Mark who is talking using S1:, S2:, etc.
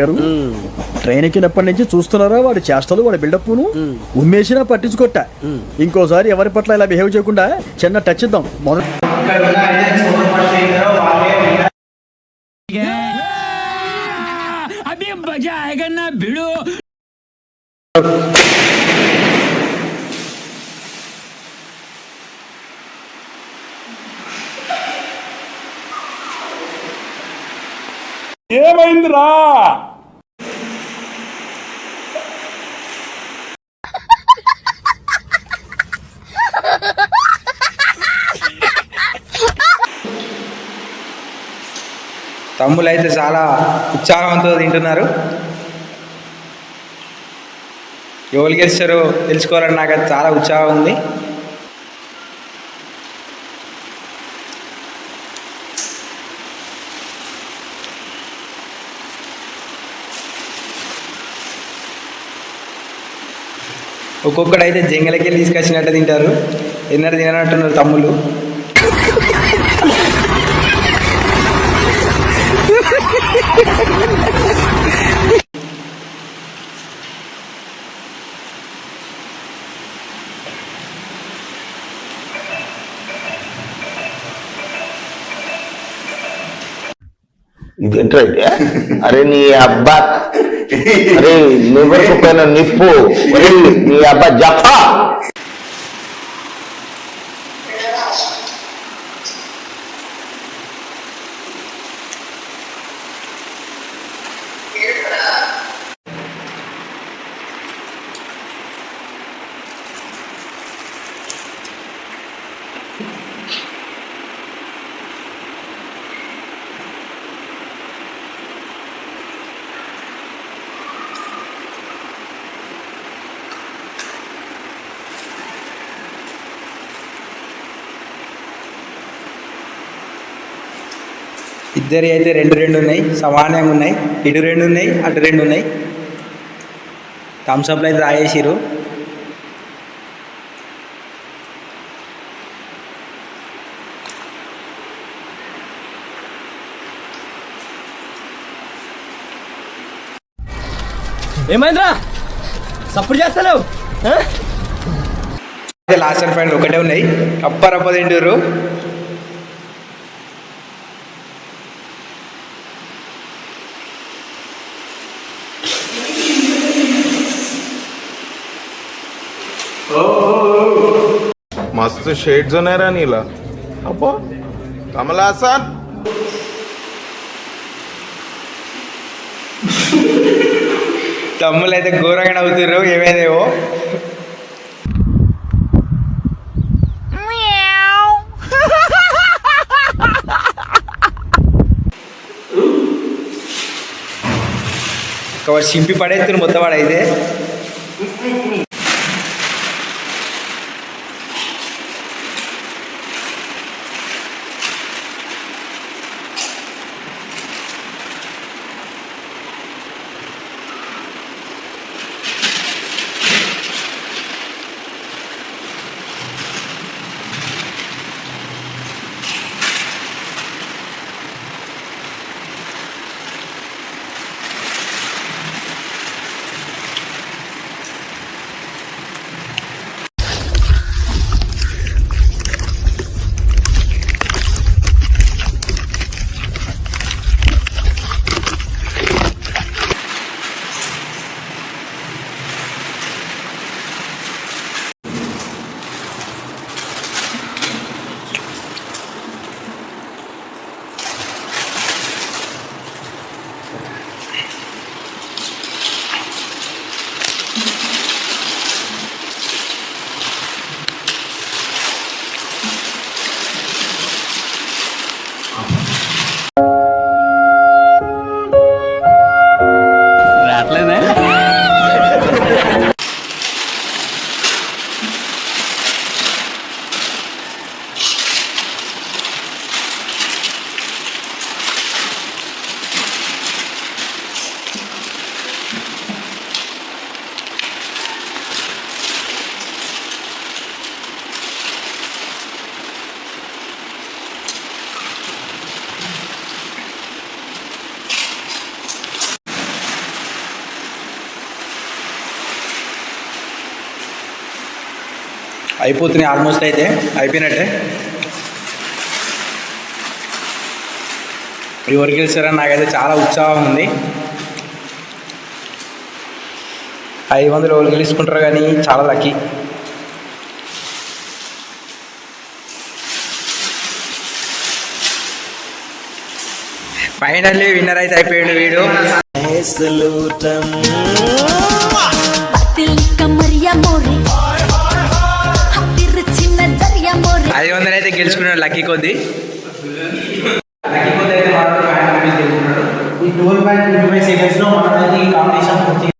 S1: గారు ట్రైన్ ఎక్కినప్పటి నుంచి చూస్తున్నారా వాడి చేష్టలు వాడి బిల్డప్ను ఉమ్మేసినా పట్టించుకోట. ఇంకోసారి ఎవరి పట్ల ఇలా బిహేవ్ చేయకుండా చిన్న టచ్ ఇద్దాం. మొదటి
S2: अभी
S3: ఏమైందిరా?
S4: తమ్ములు అయితే చాలా ఉత్సాహంతో తింటున్నారు. ఎవరు గెలిచారో తెలుసుకోవాలని నాకు అది చాలా ఉత్సాహం ఉంది. ఒక్కొక్కడు అయితే జంగలకి వెళ్ళి తీసుకొచ్చినట్టు తింటారు. ఎన్నర తిననట్టున్నారు తమ్ముళ్ళు.
S5: ఇదేంట్రా అయితే అరే నీ అబ్బా. అరే నివరకు పైన నిప్పు అరే నీ అబ్బా
S4: ఇద్దరి అయితే రెండు రెండు ఉన్నాయి. సమానంగా ఉన్నాయి. ఇటు రెండు ఉన్నాయి. అటు రెండు ఉన్నాయి. థమ్స్అప్లు అయితే తాగేసిరు
S1: ఏమైందిరా? సప్పుడు
S4: అయితే లాస్ట్ అండ్ ఫైనల్ ఒకటే ఉన్నాయి. అప్పరప్ప తింటారు
S6: ಮಸ್ತ್ ಶೇಡ್ಸ್ ನೀಲ ಅಪ್ಪ ಕಮಲ ಹಾಸನ್
S4: తమ్ములు అయితే ఘోరంగా నవ్వుతారు ఏమేదేవో కాబట్టి సింపి పడేస్తుంది మొత్తం వాడైతే అయిపోతున్నాయి ఆల్మోస్ట్ అయితే. అయిపోయినట్టే. ఎవరికి గెలిచారని నాకైతే చాలా ఉత్సాహం ఉంది. ఐదు వందలు ఎవరు గెలుచుకుంటారు కానీ చాలా లక్కీ. ఫైనల్లీ విన్నర్ అయితే అయిపోయాడు వీడు. ఐదు వందలు అయితే గెలుచుకున్నాడు లక్కీ కొద్ది. లక్కీ కొద్ది అయితే ఈ ట్వెల్వ్ పాయింట్ ట్వంటీ ఫైవ్ సెకండ్స్లో మనమైతే ఈ కాంపిటీషన్ పూర్తి